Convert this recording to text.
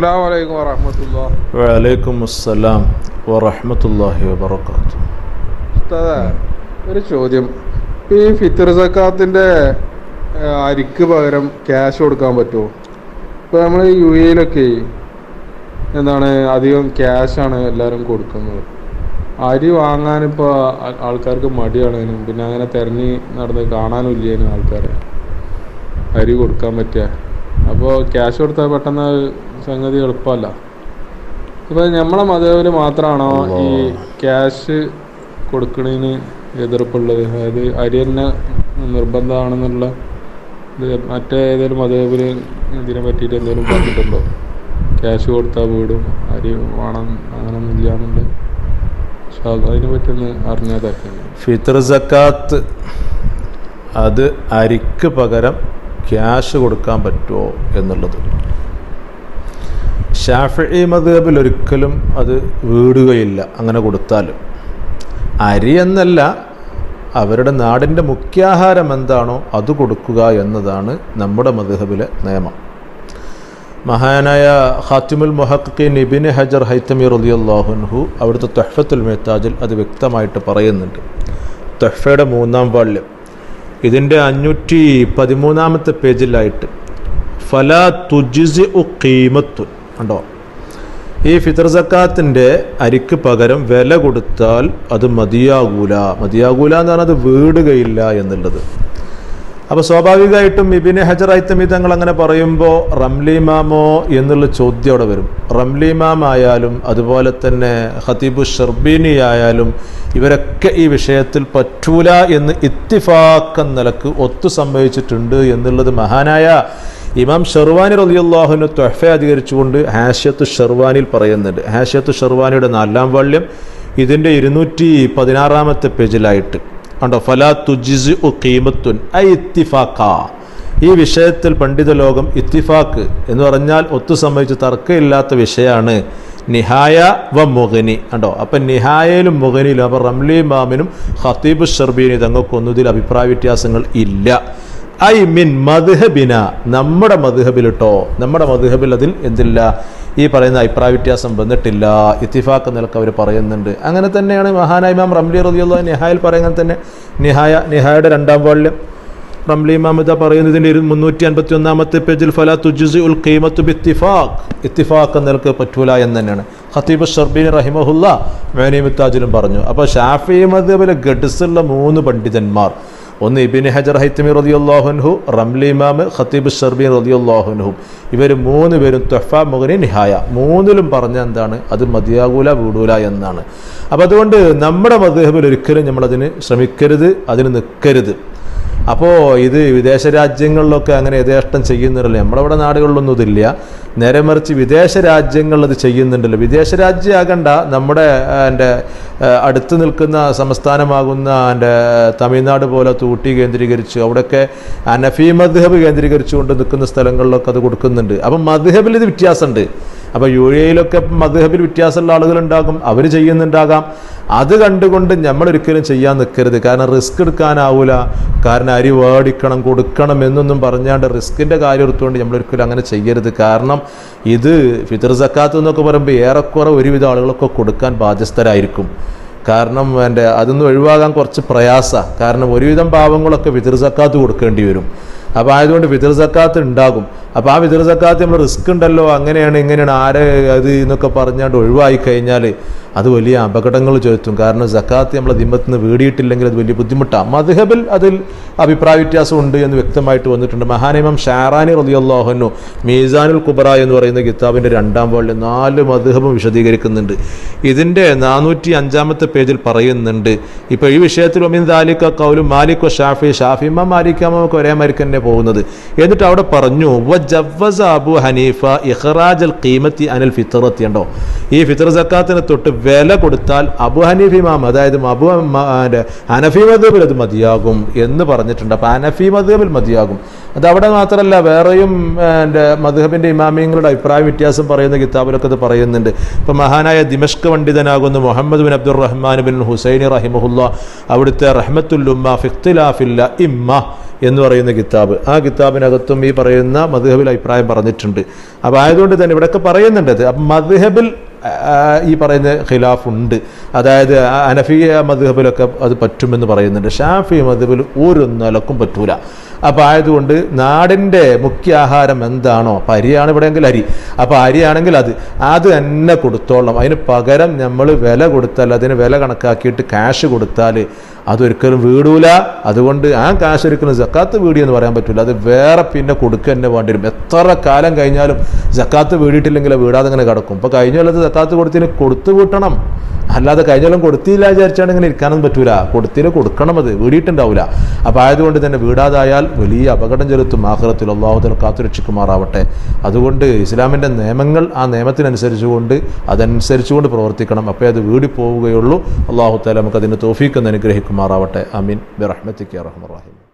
അസ്സാം വലൈക്കും വറഹമത്തുള്ള വലൈക്കും അസ്സലാം വറഹമത്തല്ലാഹി വബർക്കാത്തു ഉസ്താദേ, ഒരു ചോദ്യം. ഈ ഫിത്തർ സക്കാത്തിന്റെ അരിക്ക് പകരം ക്യാഷ് കൊടുക്കാൻ പറ്റുമോ? ഇപ്പൊ നമ്മൾ യു എയിലൊക്കെ എന്താണ് അധികം ക്യാഷാണ് എല്ലാവരും കൊടുക്കുന്നത്. അരി വാങ്ങാനിപ്പോൾ ആൾക്കാർക്ക് മടിയാണേനും. പിന്നെ അങ്ങനെ തിരഞ്ഞ് നടന്ന് കാണാനും ഇല്ലേനും ആൾക്കാരെ. അരി കൊടുക്കാൻ പറ്റുക അപ്പോൾ ക്യാഷ് കൊടുത്താൽ പെട്ടെന്ന് സംഗതി എളുപ്പമല്ല. ഇപ്പൊ നമ്മളെ മതവിൽ മാത്രമാണോ ഈ ക്യാഷ് കൊടുക്കണതിന് എതിർപ്പുള്ളത്? അതായത് അരി തന്നെ നിർബന്ധമാണെന്നുള്ള മറ്റേ ഏതെങ്കിലും മതവിൽ ഇതിനെ പറ്റിയിട്ട് എന്തെങ്കിലും പറഞ്ഞിട്ടുണ്ടോ? ക്യാഷ് കൊടുത്താൽ വീടും അരി വേണം അങ്ങനൊന്നും ഇല്ലാന്നുണ്ട്. പക്ഷെ അതിനെ പറ്റി ഒന്ന് അറിഞ്ഞാതാക്കി ഫിത്തർ സക്കാത്ത് അത് അരിക്ക് പകരം ക്യാഷ് കൊടുക്കാൻ പറ്റുമോ എന്നുള്ളത്. ഷാഫി മതബിൽ ഒരിക്കലും അത് വീടുകയില്ല അങ്ങനെ കൊടുത്താൽ അരി എന്നല്ല അവരുടെ നാടിന്റെ മുഖ്യാഹാരം എന്താണോ അത് കൊടുക്കുക എന്നതാണ് നമ്മുടെ മധുഹബിലെ നിയമം. മഹാനായ ഖാത്തിമുൽ മൊഹക്കി ഇബിൻ ഹജർ ഹൈത്തമി റലിയല്ലാഹുൻഹു അവിടുത്തെ തൊഹഫത്തുൽ മെഹ്താജിൽ അത് വ്യക്തമായിട്ട് പറയുന്നുണ്ട്. തൊഹഫയുടെ മൂന്നാം വാള്യം. ഇതിന്റെ അഞ്ഞൂറ്റി പതിമൂന്നാമത്തെ പേജിലായിട്ട് ഫലാ തുജിസ് ഉ കീമത്തു ഉണ്ടോ? ഈ ഫിത്തർ സക്കാത്തിന്റെ അരിക്ക് പകരം വില കൊടുത്താൽ അത് മതിയാകൂല. മതിയാകൂല എന്ന് പറഞ്ഞാൽ അത് വീടുകയില്ല എന്നുള്ളത്. അപ്പോൾ സ്വാഭാവികമായിട്ടും ഇബിന് ഹജർ ഐത്തമി തങ്ങൾ അങ്ങനെ പറയുമ്പോൾ റംലിമാമോ എന്നുള്ള ചോദ്യം അവിടെ വരും. റംലിമാം ആയാലും അതുപോലെ തന്നെ ഹതീബു ഷർബീനി ആയാലും ഇവരൊക്കെ ഈ വിഷയത്തിൽ പറ്റൂല എന്ന് ഇത്തിഫാക്ക നിലയ്ക്ക് ഒത്തു സംഭവിച്ചിട്ടുണ്ട് എന്നുള്ളത് മഹാനായ ഇമാം ഷെർവാനി റലിയുള്ളാഹുവിന് തൊഹഫ അധികരിച്ചുകൊണ്ട് ഹാഷ്യത്ത് ഷെർവാനിൽ പറയുന്നുണ്ട്. ഹാഷ്യത്ത് ഷെർവാനിയുടെ നാലാം വള്യം ഇതിന്റെ ഇരുന്നൂറ്റി പതിനാറാമത്തെ പേജിലായിട്ട്. കണ്ടോ? ഫലാ തുജിസ് ഉ കീമത്തുൻ ഐ ഇത്തിഫാക്ക ഈ വിഷയത്തിൽ പണ്ഡിത ലോകം ഇത്തിഫാക്ക് എന്ന് പറഞ്ഞാൽ ഒത്തു സംബന്ധിച്ച് തർക്കമില്ലാത്ത വിഷയമാണ് നിഹായ വ മുഗനി കണ്ടോ? അപ്പം നിഹായയിലും മുഗനിയിലും അപ്പം റംലി മാമിനും ഖത്തീബ് ഷർബീനി ഇതിൽ അഭിപ്രായ വ്യത്യാസങ്ങൾ ഇല്ല. ഐ മീൻ മധുഹബിന നമ്മുടെ മധുഹബിലിട്ടോ നമ്മുടെ മധുഹബിൽ അതിൽ എന്തില്ല? ഈ പറയുന്ന അഭിപ്രായ വ്യത്യാസം വന്നിട്ടില്ല. ഇത്തിഫാക്ക് നിലയ്ക്ക് അവർ പറയുന്നുണ്ട്. അങ്ങനെ തന്നെയാണ് മഹാനായ ഇമാം റംലി റതിയുള്ള നിഹായിൽ പറയുന്നത് തന്നെ. നിഹായ നിഹായുടെ രണ്ടാം വാള്യം. റംലി ഇമാമിത പറയുന്നതിന്റെ ഇരു മുന്നൂറ്റി അൻപത്തി ഒന്നാമത്തെ പേജിൽ ഫലാ തുജുസി ഉൽ ഖീമത്തു ബിത്തിഫാഖ്. ഇത്തിഫാക്ക് നിലയ്ക്ക് പറ്റൂല എന്ന് തന്നെയാണ്. ഖത്തീബ് ഷർബീൻ റഹിമഹുല്ല മേനിമിത്താജിലും പറഞ്ഞു. അപ്പോൾ ഷാഫി മദ്ഹബിലെ ഗഡ്സുള്ള മൂന്ന് പണ്ഡിതന്മാർ. ഒന്ന് ഇബിൻ ഹജർ ഹൈത്തമി റതിയുല്ലാഹുൻഹു റംലി ഇമാം ഖത്തീബ് ഷർബീൻ റതിയുല്ലാഹുൻഹും ഇവർ മൂന്ന് പേരും തൊഫ മുഗനി നിഹായ. മൂന്നിലും പറഞ്ഞ എന്താണ്? അത് മതിയാകൂല വീടൂല എന്നാണ്. അപ്പം അതുകൊണ്ട് നമ്മുടെ മതേഹബിൽ ഒരിക്കലും നമ്മളതിന് ശ്രമിക്കരുത് അതിന് നിൽക്കരുത് അപ്പോൾ ഇത് വിദേശ രാജ്യങ്ങളിലൊക്കെ അങ്ങനെ യഥേഷ്ടം ചെയ്യുന്നുണ്ടല്ലോ നമ്മളവിടെ നാടുകളിലൊന്നും ഇതില്ല. നേരെ മറിച്ച് വിദേശ രാജ്യങ്ങളിൽ അത് ചെയ്യുന്നുണ്ടല്ലോ. വിദേശ രാജ്യമാകണ്ട നമ്മുടെ എന്റെ അടുത്ത് നിൽക്കുന്ന സംസ്ഥാനമാകുന്ന എന്റെ തമിഴ്നാട് പോലെ തൂട്ടി കേന്ദ്രീകരിച്ച് അവിടെയൊക്കെ അനഫി മദ്ഹബ് കേന്ദ്രീകരിച്ചുകൊണ്ട് നിൽക്കുന്ന സ്ഥലങ്ങളിലൊക്കെ അത് കൊടുക്കുന്നുണ്ട്. അപ്പം മദ്ഹബിൽ ഇത് വ്യത്യാസമുണ്ട്. അപ്പോൾ യു എയിലൊക്കെ മദ്ഹബിൽ വ്യത്യാസമുള്ള ആളുകളുണ്ടാകും. അവർ ചെയ്യുന്നുണ്ടാകാം. അത് കണ്ടുകൊണ്ട് നമ്മൾ ഒരിക്കലും ചെയ്യാൻ നിൽക്കരുത് കാരണം റിസ്ക് എടുക്കാനാവൂല. കാരണം അരി വേടിക്കണം കൊടുക്കണം എന്നൊന്നും പറഞ്ഞാണ്ട് റിസ്കിന്റെ കാര്യം എടുത്തുകൊണ്ട് നമ്മൾ ഒരിക്കലും അങ്ങനെ ചെയ്യരുത്. കാരണം ഇത് ഫിത്തർ സക്കാത്ത് എന്നൊക്കെ പറയുമ്പോൾ ഏറെക്കുറെ ഒരുവിധ ആളുകളൊക്കെ കൊടുക്കാൻ ബാധ്യസ്ഥരായിരിക്കും. കാരണം എന്റെ അതൊന്നും ഒഴിവാകാൻ കുറച്ച് പ്രയാസമാണ് കാരണം ഒരുവിധം പാവങ്ങളൊക്കെ ഫിത്തർ സക്കാത്ത് കൊടുക്കേണ്ടി വരും. അപ്പോൾ ആയതുകൊണ്ട് വിതൃ സക്കാത്ത് ഉണ്ടാകും. അപ്പോൾ ആ വിതൃ സക്കാത്ത് നമ്മൾ റിസ്ക് ഉണ്ടല്ലോ അങ്ങനെയാണ് ഇങ്ങനെയാണ് ആരെ അത് എന്നൊക്കെ പറഞ്ഞാണ്ട് ഒഴിവായി കഴിഞ്ഞാൽ അത് വലിയ അപകടങ്ങൾ ചെലുത്തും. കാരണം സക്കാത്ത് നമ്മളെ ദിമ്പത്ത് നിന്ന് വീടിയിട്ടില്ലെങ്കിൽ അത് വലിയ ബുദ്ധിമുട്ടാണ്. മധുഹബിൽ അതിൽ അഭിപ്രായ വ്യത്യാസം ഉണ്ട് എന്ന് വ്യക്തമായിട്ട് വന്നിട്ടുണ്ട്. മഹാനിമം ഷാറാനി റലിയല്ലാഹുനു മീസാനുൽ കുബറ എന്ന് പറയുന്ന കിതാബിന്റെ രണ്ടാം വേൾഡിൽ നാല് മധുഹബും വിശദീകരിക്കുന്നുണ്ട്. ഇതിന്റെ നാനൂറ്റി അഞ്ചാമത്തെ പേജിൽ പറയുന്നുണ്ട് ഇപ്പോൾ ഈ വിഷയത്തിൽ ഒമിൻ ദാലിക്ക കൗലും മാലിക്കോ ഷാഫി ഷാഫിമ മാലിക്കാമൊക്കെ ഒരേ മാരിക്ക് തന്നെ പോകുന്നത്? എന്നിട്ട് അവിടെ പറഞ്ഞു അബു ഹനീഫ ഇഹ്റാജൽ കീമത്തി അനൽ ഫിത്തറത്തി ഉണ്ടോ? ഈ ഫിത്തർ സക്കാത്തിന് തൊട്ട് വില കൊടുത്താൽ അബു ഹനീഫ് ഇമാം അതായത് അബു ഹനഫി മദ്ഹബിൽ അത് മതിയാകും എന്ന് പറഞ്ഞിട്ടുണ്ട്. അപ്പോൾ അനഫി മദ്ഹബിൽ മതിയാകും. അത് അവിടെ മാത്രമല്ല വേറെയും എന്റെ മധുഹബിന്റെ ഇമാമിയങ്ങളുടെ അഭിപ്രായ വ്യത്യാസം പറയുന്ന കിതാബിലൊക്കെ അത് പറയുന്നുണ്ട്. ഇപ്പം മഹാനായ ദിമഷ്ക പണ്ഡിതനാകുന്ന Muhammad bin Abdul Rahman bin Husaini റഹിമുല്ല അവിടുത്തെ റഹ്മത്തുല്ലുമ്മ ഫിഖ്തിലാഫില്ല ഇമ്മ എന്ന് പറയുന്ന കിതാബ്. ആ കിതാബിനകത്തും ഈ പറയുന്ന മധുഹബിൽ അഭിപ്രായം പറഞ്ഞിട്ടുണ്ട്. അപ്പോൾ ആയതുകൊണ്ട് തന്നെ ഇവിടെയൊക്കെ പറയുന്നുണ്ട് അത്. അപ്പം മധുഹബിൽ ഈ പറയുന്ന ഖിലാഫ് ഉണ്ട് അതായത് അനഫീയ മദ്ഹബിലൊക്കെ അത് പറ്റുമെന്ന് പറയുന്നുണ്ട്. ഷാഫി മദ്ഹബിൽ ഒരു നിലക്കും പറ്റൂല. അപ്പോൾ ആയതുകൊണ്ട് നാടിന്റെ മുഖ്യ ആഹാരം എന്താണോ അപ്പം അരിയാണ് ഇവിടെയെങ്കിൽ അരി. അപ്പോൾ അരിയാണെങ്കിൽ അത് അത് തന്നെ കൊടുത്തോളാം അതിന് പകരം നമ്മൾ വില കൊടുത്താൽ അതിന് വില കണക്കാക്കിയിട്ട് ക്യാഷ് കൊടുത്താൽ അതൊരിക്കലും വീടൂല. അതുകൊണ്ട് ആ കാശ് ഒരിക്കലും ജക്കാത്ത് വീടി എന്ന് പറയാൻ പറ്റില്ല അത് വേറെ പിന്നെ കൊടുക്കുക തന്നെ വേണ്ടി വരും. എത്ര കാലം കഴിഞ്ഞാലും ജക്കാത്ത് വീടിയിട്ടില്ലെങ്കിൽ വീടാതെ ഇങ്ങനെ കിടക്കും. ഇപ്പോൾ കഴിഞ്ഞ കൊല്ലത്ത് ജക്കാത്ത് കൊടുത്തിന് കൊടുത്തു കൂട്ടണം അല്ലാതെ കഴിഞ്ഞ കൊല്ലം കൊടുത്തില്ല വിചാരിച്ചാണ് ഇങ്ങനെ ഇരിക്കാനൊന്നും പറ്റൂല. കൊടുത്തിന് കൊടുക്കണം അത്. വീടിയിട്ടുണ്ടാവില്ല അപ്പോൾ ആയതുകൊണ്ട് തന്നെ വീടാതായാൽ വലിയ അപകടം ചെലുത്തും ആഹ്റത്തിൽ അള്ളാഹുദൽ കാത്തുരക്ഷിക്കുമാറാവട്ടെ അതുകൊണ്ട് ഇസ്ലാമിന്റെ നിയമങ്ങൾ ആ നിയമത്തിനനുസരിച്ചുകൊണ്ട് അതനുസരിച്ചുകൊണ്ട് പ്രവർത്തിക്കണം. അപ്പോൾ അത് വീടി പോവുകയുള്ളൂ അള്ളാഹു താല നമുക്ക് അതിന് തോഫീക്കെന്ന് അനുഗ്രഹിക്കുമാറാവട്ടെ. അമീൻ ബിറഹ്മത്തിക്ക് റഹ്മറാഹിം